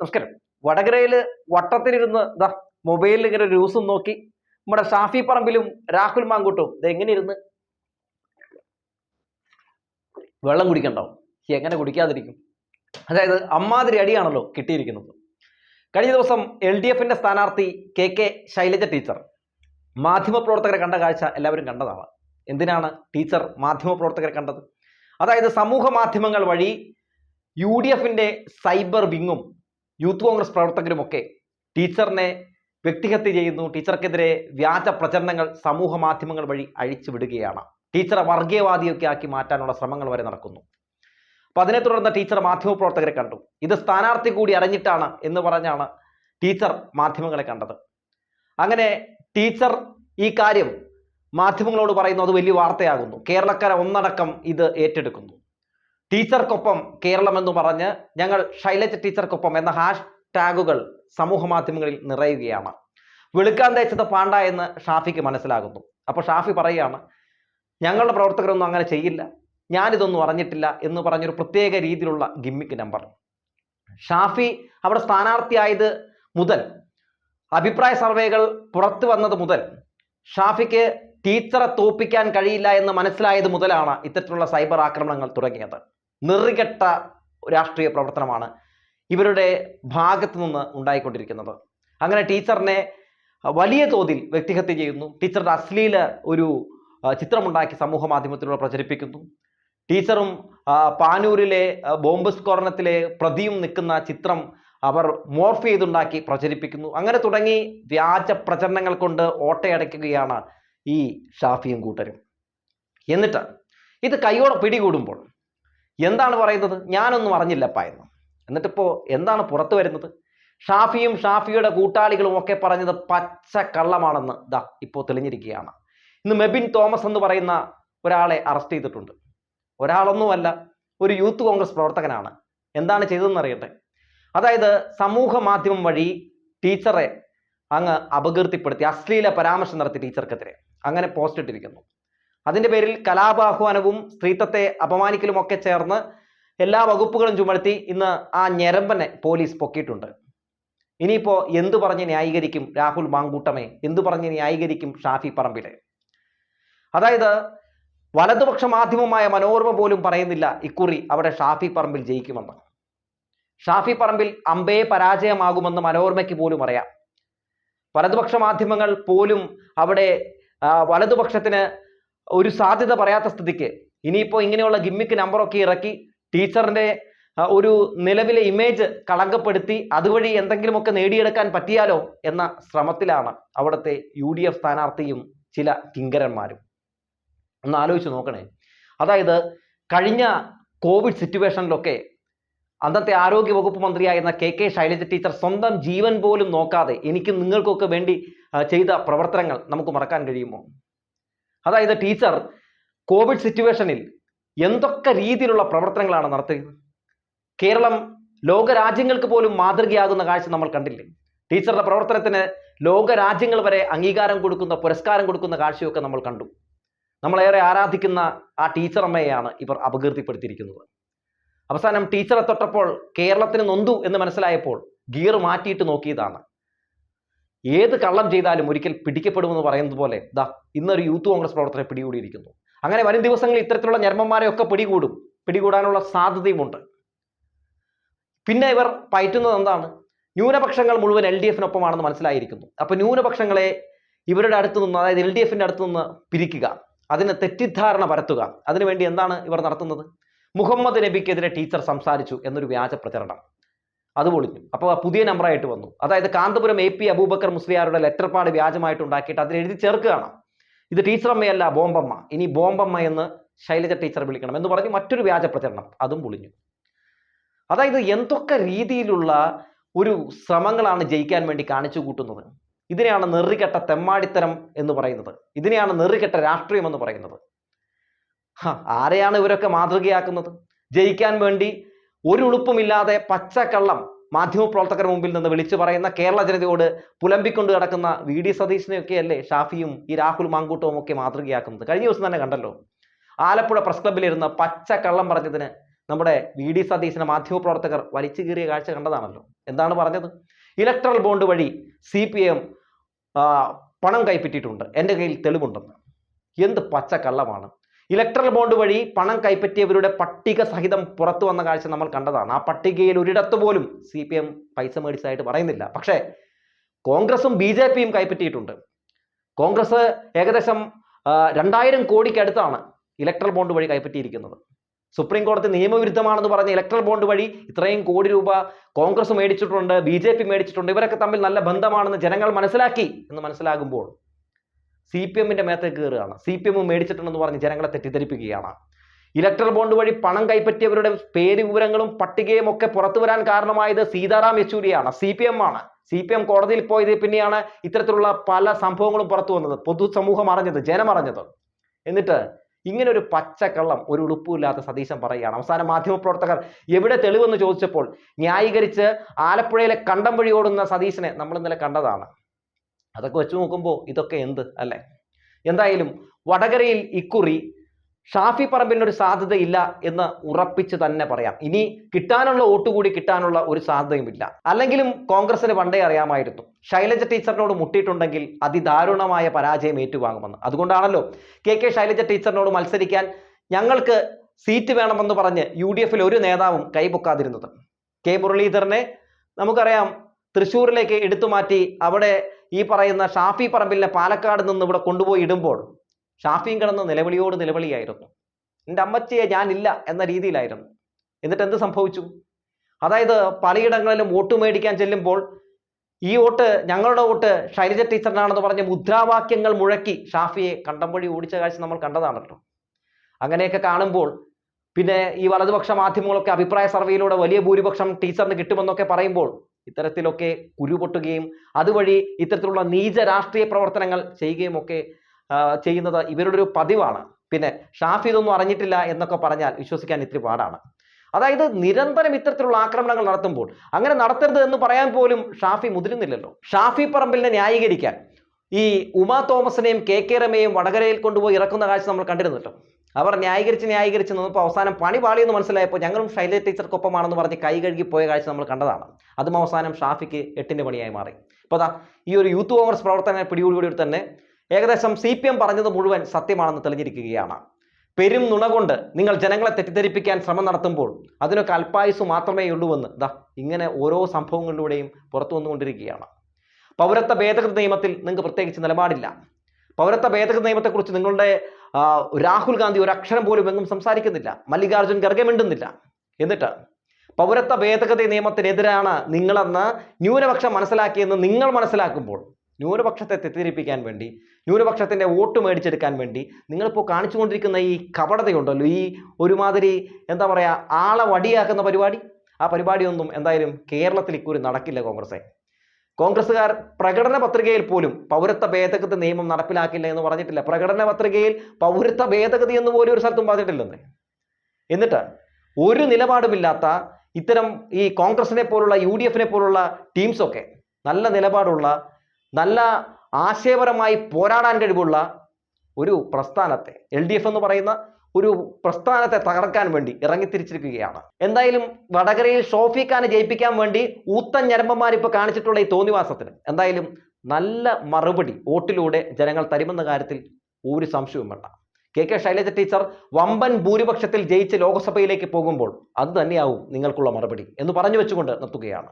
നമസ്കാരം. വടകരയിൽ വട്ടത്തിലിരുന്ന് ദാ മൊബൈലിൽ ഇങ്ങനെ ഒരു ന്യൂസും നോക്കി നമ്മുടെ ഷാഫി പറമ്പിലും രാഹുൽ മാങ്കൂട്ടും. ഇത് എങ്ങനെ ഇരുന്ന്? വെള്ളം കുടിക്കണ്ടാവും എങ്ങനെ കുടിക്കാതിരിക്കും? അതായത് അമ്മാതിരി അടിയാണല്ലോ കിട്ടിയിരിക്കുന്നത്. കഴിഞ്ഞ ദിവസം എൽ ഡി എഫിന്റെ സ്ഥാനാർത്ഥി കെ കെ ശൈലജ ടീച്ചർ മാധ്യമപ്രവർത്തകരെ കണ്ട കാഴ്ച എല്ലാവരും കണ്ടതാണ്. എന്തിനാണ് ടീച്ചർ മാധ്യമപ്രവർത്തകരെ കണ്ടത്? അതായത് സമൂഹ മാധ്യമങ്ങൾ വഴി യു ഡി എഫിന്റെ സൈബർ വിങ്ങും യൂത്ത് കോൺഗ്രസ് പ്രവർത്തകരുമൊക്കെ ടീച്ചറിനെ വ്യക്തിഹത്യ ചെയ്യുന്നു. ടീച്ചർക്കെതിരെ വ്യാജ പ്രചരണങ്ങൾ സമൂഹ മാധ്യമങ്ങൾ വഴി അഴിച്ചു വിടുകയാണ്. ടീച്ചറെ വർഗീയവാദിയൊക്കെ ആക്കി മാറ്റാനുള്ള ശ്രമങ്ങൾ വരെ നടക്കുന്നു. അപ്പൊ അതിനെ തുടർന്ന് ടീച്ചർ മാധ്യമപ്രവർത്തകരെ കണ്ടു. ഇത് സ്ഥാനാർത്ഥി കൂടി അറിഞ്ഞിട്ടാണ് എന്ന് പറഞ്ഞാണ് ടീച്ചർ മാധ്യമങ്ങളെ കണ്ടത്. അങ്ങനെ ടീച്ചർ ഈ കാര്യം മാധ്യമങ്ങളോട് പറയുന്നു അത് വലിയ വാർത്തയാകുന്നു. കേരളക്കര ഒന്നടക്കം ഇത് ഏറ്റെടുക്കുന്നു. ടീച്ചർക്കൊപ്പം കേരളം എന്ന് പറഞ്ഞ് ഞങ്ങൾ ശൈലജ ടീച്ചർക്കൊപ്പം എന്ന ഹാഷ് ടാഗുകൾ സമൂഹ മാധ്യമങ്ങളിൽ നിറയുകയാണ്. വെളുക്കാൻ തേച്ചത് പാണ്ട എന്ന് ഷാഫിക്ക് മനസ്സിലാകുന്നു. അപ്പോൾ ഷാഫി പറയുകയാണ് ഞങ്ങളുടെ പ്രവർത്തകരൊന്നും അങ്ങനെ ചെയ്യില്ല. ഞാനിതൊന്നും അറിഞ്ഞിട്ടില്ല എന്ന് പറഞ്ഞൊരു പ്രത്യേക രീതിയിലുള്ള ഗിമ്മിക്ക് നമ്പർ. ഷാഫി അവിടെ സ്ഥാനാർത്ഥിയായത് മുതൽ അഭിപ്രായ സർവേകൾ പുറത്തു വന്നത് മുതൽ ഷാഫിക്ക് ടീച്ചറെ തോപ്പിക്കാൻ കഴിയില്ല എന്ന് മനസ്സിലായത് മുതലാണ് ഇത്തരത്തിലുള്ള സൈബർ ആക്രമണങ്ങൾ തുടങ്ങിയത്. നിറികെട്ട രാഷ്ട്രീയ പ്രവർത്തനമാണ് ഇവരുടെ ഭാഗത്തു നിന്ന് ഉണ്ടായിക്കൊണ്ടിരിക്കുന്നത്. അങ്ങനെ ടീച്ചറിനെ വലിയ തോതിൽ വ്യക്തിഹത്യ ചെയ്യുന്നു. ടീച്ചറുടെ അശ്ലീല ഒരു ചിത്രമുണ്ടാക്കി സമൂഹ മാധ്യമത്തിലൂടെ പ്രചരിപ്പിക്കുന്നു. ടീച്ചറും പാനൂരിലെ ബോംബ് സ്ഫോടനത്തിലെ പ്രതിയും നിൽക്കുന്ന ചിത്രം അവർ മോർഫ് ചെയ്തുണ്ടാക്കി പ്രചരിപ്പിക്കുന്നു. അങ്ങനെ തുടങ്ങി വ്യാജ പ്രചരണങ്ങൾ കൊണ്ട് ഓട്ടയടയ്ക്കുകയാണ് ഈ ഷാഫിയും കൂട്ടരും. എന്നിട്ട് ഇത് കൈയോടെ പിടികൂടുമ്പോൾ എന്താണ് പറയുന്നത്? ഞാനൊന്നും അറിഞ്ഞില്ലപ്പ എന്ന്. എന്നിട്ടിപ്പോൾ എന്താണ് പുറത്തു വരുന്നത്? ഷാഫിയും ഷാഫിയുടെ കൂട്ടാളികളും ഒക്കെ പറഞ്ഞത് പച്ച കള്ളമാണെന്ന് ദാ ഇപ്പോൾ തെളിഞ്ഞിരിക്കുകയാണ്. ഇന്ന് മെബിൻ തോമസ് എന്ന് പറയുന്ന ഒരാളെ അറസ്റ്റ് ചെയ്തിട്ടുണ്ട്. ഒരാളൊന്നുമല്ല ഒരു യൂത്ത് കോൺഗ്രസ് പ്രവർത്തകനാണ്. എന്താണ് ചെയ്തതെന്ന് അറിയട്ടെ അതായത് സമൂഹ മാധ്യമം വഴി ടീച്ചറെ അങ്ങ് അപകീർത്തിപ്പെടുത്തി അശ്ലീല പരാമർശം നടത്തി ടീച്ചർക്കെതിരെ. അങ്ങനെ പോസ്റ്റ് ഇട്ടിരിക്കുന്നു. അതിന്റെ പേരിൽ കലാപാഹ്വാനവും സ്ത്രീത്വത്തെ അപമാനിക്കലും ഒക്കെ ചേർന്ന് എല്ലാ വകുപ്പുകളും ചുമർത്തി ഇന്ന് ആ ഞരമ്പനെ പോലീസ് പൊക്കിയിട്ടുണ്ട്. ഇനിയിപ്പോൾ എന്തു പറഞ്ഞ് ന്യായീകരിക്കും രാഹുൽ മാങ്കൂട്ടമേ? എന്തു പറഞ്ഞ് ന്യായീകരിക്കും ഷാഫി പറമ്പിലെ? അതായത് വലതുപക്ഷ മാധ്യമമായ മനോരമ പോലും പറയുന്നില്ല ഇക്കുറി അവിടെ ഷാഫി പറമ്പിൽ ജയിക്കുമെന്ന്. ഷാഫി പറമ്പിൽ അമ്പേ പരാജയമാകുമെന്ന് മനോരമയ്ക്ക് പോലും അറിയാം. വലതുപക്ഷ മാധ്യമങ്ങൾ പോലും അവിടെ വലതുപക്ഷത്തിന് ഒരു സാധ്യത പറയാത്ത സ്ഥിതിക്ക്. ഇനിയിപ്പോൾ ഇങ്ങനെയുള്ള ഗിമ്മിക്ക് നമ്പറൊക്കെ ഇറക്കി ടീച്ചറിന്റെ ഒരു നിലവിലെ ഇമേജ് കളങ്കപ്പെടുത്തി അതുവഴി എന്തെങ്കിലുമൊക്കെ നേടിയെടുക്കാൻ പറ്റിയാലോ എന്ന ശ്രമത്തിലാണ് അവിടുത്തെ യു ഡി എഫ് സ്ഥാനാർത്ഥിയും ചില കിങ്കരന്മാരും. ഒന്ന് ആലോചിച്ച് നോക്കണേ. അതായത് കഴിഞ്ഞ കോവിഡ് സിറ്റുവേഷനിലൊക്കെ അന്നത്തെ ആരോഗ്യ വകുപ്പ് മന്ത്രിയായിരുന്ന കെ കെ ശൈലജ ടീച്ചർ സ്വന്തം ജീവൻ പോലും നോക്കാതെ എനിക്കും നിങ്ങൾക്കൊക്കെ വേണ്ടി ചെയ്ത പ്രവർത്തനങ്ങൾ നമുക്ക് മറക്കാൻ കഴിയുമോ? അതായത് ടീച്ചർ കോവിഡ് സിറ്റുവേഷനിൽ എന്തൊക്കെ രീതിയിലുള്ള പ്രവർത്തനങ്ങളാണ് നടത്തിയത്? കേരളം ലോകരാജ്യങ്ങൾക്ക് പോലും മാതൃകയാകുന്ന കാഴ്ച നമ്മൾ കണ്ടില്ലേ? ടീച്ചറുടെ പ്രവർത്തനത്തിന് ലോകരാജ്യങ്ങൾ വരെ അംഗീകാരം കൊടുക്കുന്ന പുരസ്കാരം കൊടുക്കുന്ന കാഴ്ചയൊക്കെ നമ്മൾ കണ്ടു. നമ്മളേറെ ആരാധിക്കുന്ന ആ ടീച്ചറമ്മയെയാണ് ഇവർ അപകീർത്തിപ്പെടുത്തിയിരിക്കുന്നത്. അവസാനം ടീച്ചറെ തൊട്ടപ്പോൾ കേരളത്തിന് നൊന്തു എന്ന് മനസ്സിലായപ്പോൾ ഗിയർ മാറ്റിയിട്ട് നോക്കിയതാണ്. ഏത് കള്ളം ചെയ്താലും ഒരിക്കൽ പിടിക്കപ്പെടുമെന്ന് പറയുന്നത് പോലെ ദാ ഇന്നൊരു യൂത്ത് കോൺഗ്രസ് പ്രവർത്തകരെ പിടികൂടിയിരിക്കുന്നു. അങ്ങനെ വരും ദിവസങ്ങളിൽ ഇത്തരത്തിലുള്ള ഞർമ്മന്മാരെയൊക്കെ പിടികൂടും. പിടികൂടാനുള്ള സാധ്യതയുമുണ്ട്. പിന്നെ ഇവർ പയറ്റുന്നത് എന്താണ്? ന്യൂനപക്ഷങ്ങൾ മുഴുവൻ എൽ ഡി എഫിനൊപ്പമാണെന്ന് മനസ്സിലായിരിക്കുന്നു. അപ്പൊ ന്യൂനപക്ഷങ്ങളെ ഇവരുടെ അടുത്ത് നിന്ന് അതായത് എൽ ഡി എഫിന്റെ അടുത്ത് നിന്ന് പിരിക്കുക. അതിന് തെറ്റിദ്ധാരണ പരത്തുക. അതിനുവേണ്ടി എന്താണ് ഇവർ നടത്തുന്നത്? മുഹമ്മദ് നബിക്കെതിരെ ടീച്ചർ സംസാരിച്ചു എന്നൊരു വ്യാജ പ്രചരണം. അത് പൊളിഞ്ഞു. അപ്പോൾ പുതിയ നമ്പറായിട്ട് വന്നു. അതായത് കാന്തപുരം എ പി അബൂബക്കർ മുസ്ലിയാരുടെ ലെറ്റർ വ്യാജമായിട്ട് ഉണ്ടാക്കിയിട്ട് അതിൽ എഴുതി ചേർക്കുകയാണ്. ഇത് ടീച്ചറമ്മയല്ല ബോംബമ്മ. ഇനി ബോംബമ്മ എന്ന് ശൈലജ ടീച്ചർ വിളിക്കണം എന്ന് പറഞ്ഞ് മറ്റൊരു വ്യാജ പ്രചരണം. അതും പൊളിഞ്ഞു. അതായത് എന്തൊക്കെ രീതിയിലുള്ള ഒരു ശ്രമങ്ങളാണ് ജയിക്കാൻ വേണ്ടി കാണിച്ചു കൂട്ടുന്നത് ഇതിനെയാണ് നെറികെട്ട തെമ്മാടിത്തരം എന്ന് പറയുന്നത്. ഇതിനെയാണ് നെറികെട്ട രാഷ്ട്രീയം എന്ന് പറയുന്നത്. ആരെയാണ് ഇവരൊക്കെ മാതൃകയാക്കുന്നത്? ജയിക്കാൻ വേണ്ടി ഒരു ഉളുപ്പുമില്ലാതെ പച്ചക്കള്ളം മാധ്യമപ്രവർത്തകരുടെ മുമ്പിൽ നിന്ന് വിളിച്ചു പറയുന്ന കേരള ജനതയോട് പുലമ്പിക്കൊണ്ട് കിടക്കുന്ന വി ഡി സതീശനെയൊക്കെയല്ലേ ഷാഫിയും ഈ രാഹുൽ മാങ്കൂട്ടവും ഒക്കെ മാതൃകയാക്കുന്നത്. കഴിഞ്ഞ ദിവസം തന്നെ കണ്ടല്ലോ ആലപ്പുഴ പ്രസ് ക്ലബ്ബിലിരുന്ന് പച്ച കള്ളം പറഞ്ഞതിന് നമ്മുടെ വി ഡി സതീശിനെ മാധ്യമപ്രവർത്തകർ വലിച്ചു കീറിയ കാഴ്ച കണ്ടതാണല്ലോ. എന്താണ് പറഞ്ഞത്? ഇലക്ട്രൽ ബോണ്ട് വഴി സി പി എം പണം കൈപ്പറ്റിയിട്ടുണ്ട്. എന്റെ കയ്യിൽ തെളിവുണ്ടെന്ന്. എന്ത് പച്ചക്കള്ളമാണ്? ഇലക്ട്രൽ ബോണ്ട് വഴി പണം കൈപ്പറ്റിയവരുടെ പട്ടിക സഹിതം പുറത്തു വന്ന കാഴ്ച നമ്മൾ കണ്ടതാണ്. ആ പട്ടികയിൽ ഒരിടത്ത് പോലും സി പി എം പൈസ മേടിച്ചതായിട്ട് പറയുന്നില്ല. പക്ഷേ കോൺഗ്രസും ബി ജെ പിയും കൈപ്പറ്റിയിട്ടുണ്ട്. കോൺഗ്രസ് ഏകദേശം രണ്ടായിരം കോടിക്കടുത്താണ് ഇലക്ട്രൽ ബോണ്ട് വഴി കൈപ്പറ്റിയിരിക്കുന്നത്. സുപ്രീം കോടതി നിയമവിരുദ്ധമാണെന്ന് പറഞ്ഞ ഇലക്ട്രൽ ബോണ്ട് വഴി ഇത്രയും കോടി രൂപ കോൺഗ്രസ് മേടിച്ചിട്ടുണ്ട് ബി മേടിച്ചിട്ടുണ്ട്. ഇവരൊക്കെ തമ്മിൽ നല്ല ബന്ധമാണെന്ന് ജനങ്ങൾ മനസ്സിലാക്കി എന്ന് മനസ്സിലാകുമ്പോൾ സി പി എമ്മിന്റെ മേത്തേക്ക് കയറുകയാണ്. സി പി എം മേടിച്ചിട്ടുണ്ടെന്ന് പറഞ്ഞ് ജനങ്ങളെ തെറ്റിദ്ധരിപ്പിക്കുകയാണ്. ഇലക്ട്രൽ ബോണ്ട് വഴി പണം കൈപ്പറ്റിയവരുടെ പേര് വിവരങ്ങളും പട്ടികയും ഒക്കെ പുറത്തു വരാൻ കാരണമായത് സീതാറാം യെച്ചൂരിയാണ്. സി പി എം ആണ്. സി പി എം കോടതിയിൽ പോയത് പിന്നെയാണ് ഇത്തരത്തിലുള്ള പല സംഭവങ്ങളും പുറത്തു വന്നത്. പൊതുസമൂഹം അറിഞ്ഞത് ജനം അറിഞ്ഞത്. എന്നിട്ട് ഇങ്ങനെ ഒരു പച്ചക്കള്ളം ഒരു ഉളുപ്പുമില്ലാത്ത സതീശൻ പറയുകയാണ്. അവസാന മാധ്യമപ്രവർത്തകർ എവിടെ തെളിവെന്ന് ചോദിച്ചപ്പോൾ ന്യായീകരിച്ച് ആലപ്പുഴയിലെ കണ്ടം വഴി ഓടുന്ന സതീശനെ നമ്മൾ ഇന്നലെ കണ്ടതാണ്. അതൊക്കെ വെച്ച് നോക്കുമ്പോൾ ഇതൊക്കെ എന്ത് അല്ലേ? എന്തായാലും വടകരയിൽ ഇക്കുറി ഷാഫി പറമ്പിനൊരു സാധ്യതയില്ല എന്ന് ഉറപ്പിച്ച് തന്നെ പറയാം. ഇനി കിട്ടാനുള്ള വോട്ട് കൂടി കിട്ടാനുള്ള ഒരു സാധ്യതയുമില്ല. അല്ലെങ്കിലും കോൺഗ്രസിന് പണ്ടേ അറിയാമായിരുന്നു. ശൈലജ ടീച്ചറിനോട് മുട്ടിയിട്ടുണ്ടെങ്കിൽ അതിദാരുണമായ പരാജയം ഏറ്റുവാങ്ങുമെന്ന്. അതുകൊണ്ടാണല്ലോ കെ കെ ശൈലജ ടീച്ചറിനോട് മത്സരിക്കാൻ ഞങ്ങൾക്ക് സീറ്റ് വേണമെന്ന് പറഞ്ഞ് യു ഡി എഫിൽ ഒരു നേതാവും കൈപൊക്കാതിരുന്നത് കെ മുരളീധരനെ നമുക്കറിയാം തൃശ്ശൂരിലേക്ക് എടുത്തു മാറ്റി അവിടെ ഈ പറയുന്ന ഷാഫി പറമ്പിലിനെ പാലക്കാട് നിന്ന് ഇവിടെ കൊണ്ടുപോയി ഇടുമ്പോൾ ഷാഫിയും കിടന്ന് നിലവിളിയോട് നിലവിളിയായിരുന്നു. എന്റെ അമ്മച്ചിയെ ഞാനില്ല എന്ന രീതിയിലായിരുന്നു. എന്നിട്ട് എന്ത് സംഭവിച്ചു? അതായത് പലയിടങ്ങളിലും വോട്ട് മേടിക്കാൻ ചെല്ലുമ്പോൾ ഈ വോട്ട് ഞങ്ങളുടെ വോട്ട് ശൈലജ ടീച്ചറിനാണെന്ന് പറഞ്ഞ് മുദ്രാവാക്യങ്ങൾ മുഴക്കി ഷാഫിയെ കണ്ടം വഴി ഓടിച്ച കാഴ്ച നമ്മൾ കണ്ടതാണല്ലോ. അങ്ങനെയൊക്കെ കാണുമ്പോൾ പിന്നെ ഈ വലതുപക്ഷ മാധ്യമങ്ങളൊക്കെ അഭിപ്രായ സർവേയിലൂടെ വലിയ ഭൂരിപക്ഷം ടീച്ചറിന് കിട്ടുമെന്നൊക്കെ പറയുമ്പോൾ ഇത്തരത്തിലൊക്കെ കുരുപൊട്ടുകയും അതുവഴി ഇത്തരത്തിലുള്ള നീച രാഷ്ട്രീയ പ്രവർത്തനങ്ങൾ ചെയ്യുകയും ഒക്കെ ചെയ്യുന്നത് ഇവരുടെ ഒരു പതിവാണ്. പിന്നെ ഷാഫി ഇതൊന്നും അറിഞ്ഞിട്ടില്ല എന്നൊക്കെ പറഞ്ഞാൽ വിശ്വസിക്കാൻ ഇത്തിരി പാടാണ്. അതായത് നിരന്തരം ഇത്തരത്തിലുള്ള ആക്രമണങ്ങൾ നടത്തുമ്പോൾ അങ്ങനെ നടത്തരുത് എന്ന് പറയാൻ പോലും ഷാഫി മുതിരുന്നില്ലല്ലോ. ഷാഫി പറമ്പിലിനെ ന്യായീകരിക്കാൻ ഈ ഉമാ തോമസിനെയും കെ കെ രമയെയും വടകരയിൽ കൊണ്ടുപോയി ഇറക്കുന്ന കാഴ്ച നമ്മൾ കണ്ടിരുന്നല്ലോ. അവർ ന്യായീകരിച്ച് ന്യായീകരിച്ച് നിന്നപ്പോൾ അവസാനം പണി പാളിയെന്ന് മനസ്സിലായപ്പോൾ ഞങ്ങളും ശൈലജ ടീച്ചർക്കൊപ്പമാണെന്ന് പറഞ്ഞ് കൈ കഴുകി പോയ കാഴ്ച നമ്മൾ കണ്ടതാണ്. അതും അവസാനം ഷാഫിക്ക് എട്ടിന്റെ പണിയായി മാറി. ഇപ്പോൾ അതാ ഈ ഒരു യൂത്ത് കോൺഗ്രസ് പ്രവർത്തന പിടികൂടി തന്നെ ഏകദേശം സി പി എം പറഞ്ഞത് മുഴുവൻ സത്യമാണെന്ന് തെളിഞ്ഞിരിക്കുകയാണ്. പെരും നുണ കൊണ്ട് നിങ്ങൾ ജനങ്ങളെ തെറ്റിദ്ധരിപ്പിക്കാൻ ശ്രമം നടത്തുമ്പോൾ അതിനൊക്കെ അല്പായുസ് മാത്രമേ ഉള്ളൂവെന്ന് ദാ ഇങ്ങനെ ഓരോ സംഭവങ്ങളിലൂടെയും പുറത്തു വന്നുകൊണ്ടിരിക്കുകയാണ്. പൗരത്വ ഭേദഗതി നിയമത്തിൽ നിങ്ങൾക്ക് പ്രത്യേകിച്ച് നിലപാടില്ല. പൗരത്വ ഭേദഗതി നിയമത്തെക്കുറിച്ച് നിങ്ങളുടെ രാഹുൽ ഗാന്ധി ഒരു അക്ഷരം പോലും എങ്ങും സംസാരിക്കുന്നില്ല. മല്ലികാർജുൻ ഖർഗെ മിണ്ടുന്നില്ല. എന്നിട്ട് പൗരത്വ ഭേദഗതി നിയമത്തിനെതിരാണ് നിങ്ങളെന്ന് ന്യൂനപക്ഷം മനസ്സിലാക്കിയെന്ന് നിങ്ങൾ മനസ്സിലാക്കുമ്പോൾ ന്യൂനപക്ഷത്തെ തെറ്റിദ്ധരിപ്പിക്കാൻ വേണ്ടി ന്യൂനപക്ഷത്തിന്റെ വോട്ട് മേടിച്ചെടുക്കാൻ വേണ്ടി നിങ്ങളിപ്പോൾ കാണിച്ചുകൊണ്ടിരിക്കുന്ന ഈ കപടതയുണ്ടല്ലോ ഈ ഒരുമാതിരി എന്താ പറയുക ആളെ വടിയാക്കുന്ന പരിപാടി? ആ പരിപാടിയൊന്നും എന്തായാലും കേരളത്തിൽ ഇക്കുറി നടക്കില്ല കോൺഗ്രസെ. കോൺഗ്രസ്സുകാർ പ്രകടന പത്രികയിൽ പോലും പൗരത്വ ഭേദഗതി നിയമം നടപ്പിലാക്കില്ല എന്ന് പറഞ്ഞിട്ടില്ല. പ്രകടന പത്രികയിൽ പൗരത്വ ഭേദഗതി എന്ന് പോലും ഒരു സ്ഥലത്തും പറഞ്ഞിട്ടില്ലെന്ന്. എന്നിട്ട് ഒരു നിലപാടുമില്ലാത്ത ഇത്തരം ഈ കോൺഗ്രസിനെ പോലുള്ള യു ഡി എഫിനെ പോലുള്ള ടീംസൊക്കെ നല്ല നിലപാടുള്ള നല്ല ആശയപരമായി പോരാടാൻ കഴിവുള്ള ഒരു പ്രസ്ഥാനത്തെ എൽ ഡി എഫ് എന്ന് പറയുന്ന ഒരു പ്രസ്ഥാനത്തെ തകർക്കാൻ വേണ്ടി ഇറങ്ങിത്തിരിച്ചിരിക്കുകയാണ്. എന്തായാലും വടകരയിൽ ഷോഫിഖാനെ ജയിപ്പിക്കാൻ വേണ്ടി ഊത്തൻ ഞരമ്പന്മാർ ഇപ്പോൾ കാണിച്ചിട്ടുള്ള ഈ തോന്നിവാസത്തിന്. എന്തായാലും നല്ല മറുപടി വോട്ടിലൂടെ ജനങ്ങൾ തരുമെന്ന കാര്യത്തിൽ ഒരു സംശയവും വേണ്ട. കെ കെ ശൈലജ ടീച്ചർ വമ്പൻ ഭൂരിപക്ഷത്തിൽ ജയിച്ച് ലോക്സഭയിലേക്ക് പോകുമ്പോൾ അത് തന്നെയാവും നിങ്ങൾക്കുള്ള മറുപടി എന്ന് പറഞ്ഞു വെച്ചുകൊണ്ട് നിർത്തുകയാണ്.